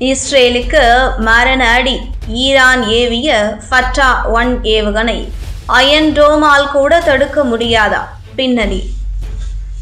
இஸ்ரேலுக்கு மரண அடி. ஈரான் ஏவிய ஃபட்டா ஒன் ஏவுகணை. அயன் டோமால் கூட தடுக்க முடியாதா? பின்னணி.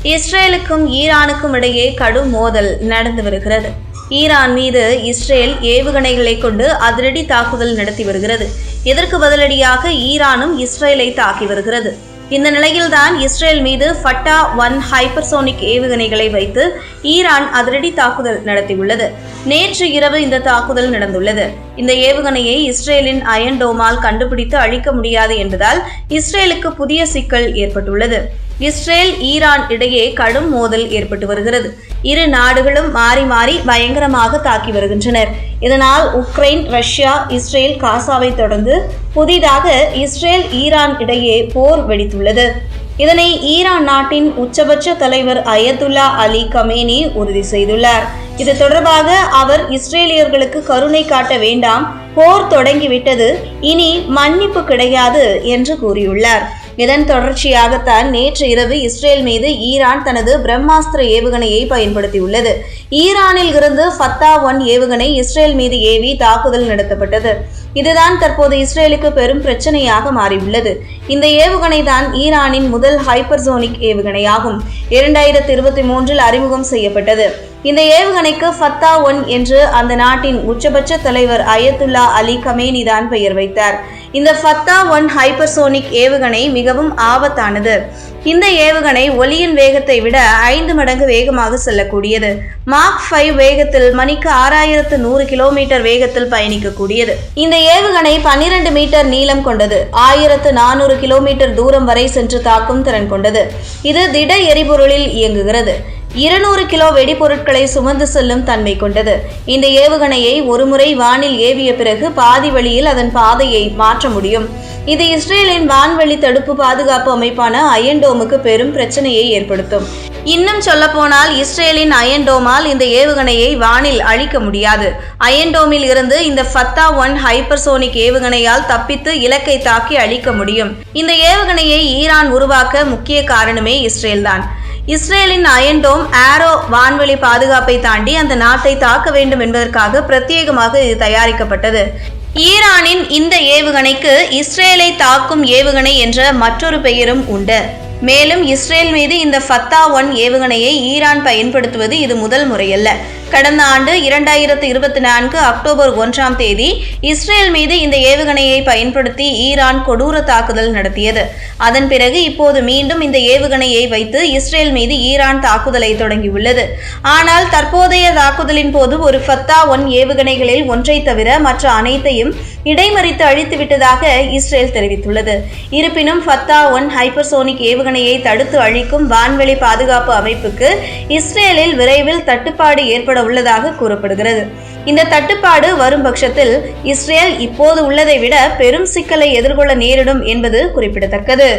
இஸ்ரேலுக்கும் ஈரானுக்கும் இடையே கடும் மோதல் நடந்து வருகிறது. ஈரான் மீது இஸ்ரேல் ஏவுகணைகளை கொண்டு அதிரடி தாக்குதல் நடத்தி வருகிறது. இதற்கு பதிலடியாக ஈரானும் இஸ்ரேலை தாக்கி வருகிறது. இந்த நிலையில்தான் இஸ்ரேல் மீது ஃபட்டா ஒன் ஹைப்பர்சோனிக் ஏவுகணைகளை வைத்து ஈரான் அதிரடி தாக்குதல் நடத்தியுள்ளது. நேற்று இரவு இந்த தாக்குதல் நடந்துள்ளது. இந்த ஏவுகணையை இஸ்ரேலின் அயன் டோமால் கண்டுபிடித்து அழிக்க முடியாது என்பதால் இஸ்ரேலுக்கு புதிய சிக்கல் ஏற்பட்டுள்ளது. இஸ்ரேல் ஈரான் இடையே கடும் மோதல் ஏற்பட்டு வருகிறது. இரு நாடுகளும் மாறி மாறி பயங்கரமாக தாக்கி வருகின்றனர். இதனால் உக்ரைன் ரஷ்யா இஸ்ரேல் காசாவை தொடர்ந்து புதிதாக இஸ்ரேல் ஈரான் இடையே போர் வெடித்துள்ளது. இதனை ஈரான் நாட்டின் உச்சபட்ச தலைவர் அயத்துல்லா அலி கமேனி உறுதி செய்துள்ளார். இது தொடர்பாக அவர் இஸ்ரேலியர்களுக்கு கருணை காட்ட வேண்டாம் போர் தொடங்கிவிட்டது இனி மன்னிப்பு கிடையாது என்று கூறியுள்ளார். இதன் தொடர்ச்சியாகத்தான் நேற்று இரவு இஸ்ரேல் மீது ஈரான் தனது பிரம்மாஸ்திர ஏவுகணையை பயன்படுத்தியுள்ளது. ஈரானில் இருந்து ஃபத்தா ஒன் ஏவுகணை இஸ்ரேல் மீது ஏவி தாக்குதல் நடத்தப்பட்டது. இதுதான் தற்போது இஸ்ரேலுக்கு பெரும் பிரச்சனையாக மாறியுள்ளது. இந்த ஏவுகணை தான் ஈரானின் முதல் ஹைப்பர்சோனிக் ஏவுகணையாகும். இரண்டாயிரத்தி இருபத்தி மூன்றில் அறிமுகம் செய்யப்பட்டது. இந்த ஏவுகணைக்கு ஃபத்தா ஒன் என்று அந்த நாட்டின் உச்சபட்ச தலைவர் அயத்துல்லா அலி கமேனி தான் பெயர் வைத்தார். இந்த ஃபத்தா ஒன் ஹைப்பர்சோனிக் ஏவுகணை மிகவும் ஆபத்தானது. இந்த ஏவுகணை ஒலியின் வேகத்தை விட ஐந்து மடங்கு வேகமாக செல்லக்கூடியது. மார்க் ஃபைவ் வேகத்தில் மணிக்கு ஆறாயிரத்து நூறு கிலோமீட்டர் வேகத்தில் பயணிக்கக்கூடியது. இந்த ஏவுகணை பன்னிரண்டு மீட்டர் நீளம் கொண்டது. ஆயிரத்து நானூறு கிலோமீட்டர் தூரம் வரை சென்று தாக்கும் திறன் கொண்டது. இது திட எரிபொருளில் இயங்குகிறது. இருநூறு கிலோ வெடிபொருட்களை சுமந்து செல்லும் தன்மை கொண்டது. இந்த ஏவுகணையை ஒருமுறை வானில் ஏவிய பிறகு பாதி வழியில் அதன் பாதையை மாற்ற முடியும். இது இஸ்ரேலின் வான்வெளி தடுப்பு பாதுகாப்பு அமைப்பான அயன்டோமுக்கு பெரும் பிரச்சனையை ஏற்படுத்தும். இன்னும் சொல்லப்போனால் இஸ்ரேலின் அயன்டோமால் இந்த ஏவுகணையை வானில் அழிக்க முடியாது. அயன்டோமில் இருந்து இந்த ஃபத்தா ஒன் ஹைப்பர்சோனிக் ஏவுகணையால் தப்பித்து இலக்கை தாக்கி அழிக்க முடியும். இந்த ஏவுகணையை ஈரான் உருவாக்க முக்கிய காரணமே இஸ்ரேல்தான். இஸ்ரேலின் அயன்டோம் ஆரோ வான்வெளி பாதுகாப்பை தாண்டி அந்த நாட்டை தாக்க வேண்டும் என்பதற்காக பிரத்யேகமாக இது தயாரிக்கப்பட்டது. ஈரானின் இந்த ஏவுகணைக்கு இஸ்ரேலை தாக்கும் ஏவுகணை என்ற மற்றொரு பெயரும் உண்டு. மேலும் இஸ்ரேல் மீது இந்த ஃபத்தா ஒன் ஏவுகணையை ஈரான் பயன்படுத்துவது இது முதல் முறையல்ல. கடந்த ஆண்டு இரண்டாயிரத்து இருபத்தி நான்கு அக்டோபர் ஒன்றாம் தேதி இஸ்ரேல் மீது இந்த ஏவுகணையை பயன்படுத்தி ஈரான் கொடூர தாக்குதல் நடத்தியது. அதன் பிறகு இப்போது மீண்டும் இந்த ஏவுகணையை வைத்து இஸ்ரேல் மீது ஈரான் தாக்குதலை தொடங்கியுள்ளது. ஆனால் தற்போதைய தாக்குதலின் போது ஒரு ஃபத்தா ஒன் ஏவுகணைகளில் ஒன்றை தவிர மற்ற அனைத்தையும் இடைமறித்து அழித்துவிட்டதாக இஸ்ரேல் தெரிவித்துள்ளது. இருப்பினும் ஃபத்தா ஒன் ஹைப்பர்சோனிக் ஏவுகணையை தடுத்து அழிக்கும் வான்வெளி பாதுகாப்பு அமைப்புக்கு இஸ்ரேலில் விரைவில் தட்டுப்பாடு ஏற்பட உள்ளதாக கூறப்படுகிறது. இந்த தட்டுப்பாடு வரும் பட்சத்தில் இஸ்ரேல் இப்போது உள்ளதை விட பெரும் சிக்கலை எதிர்கொள்ள நேரிடும் என்பது குறிப்பிடத்தக்கது.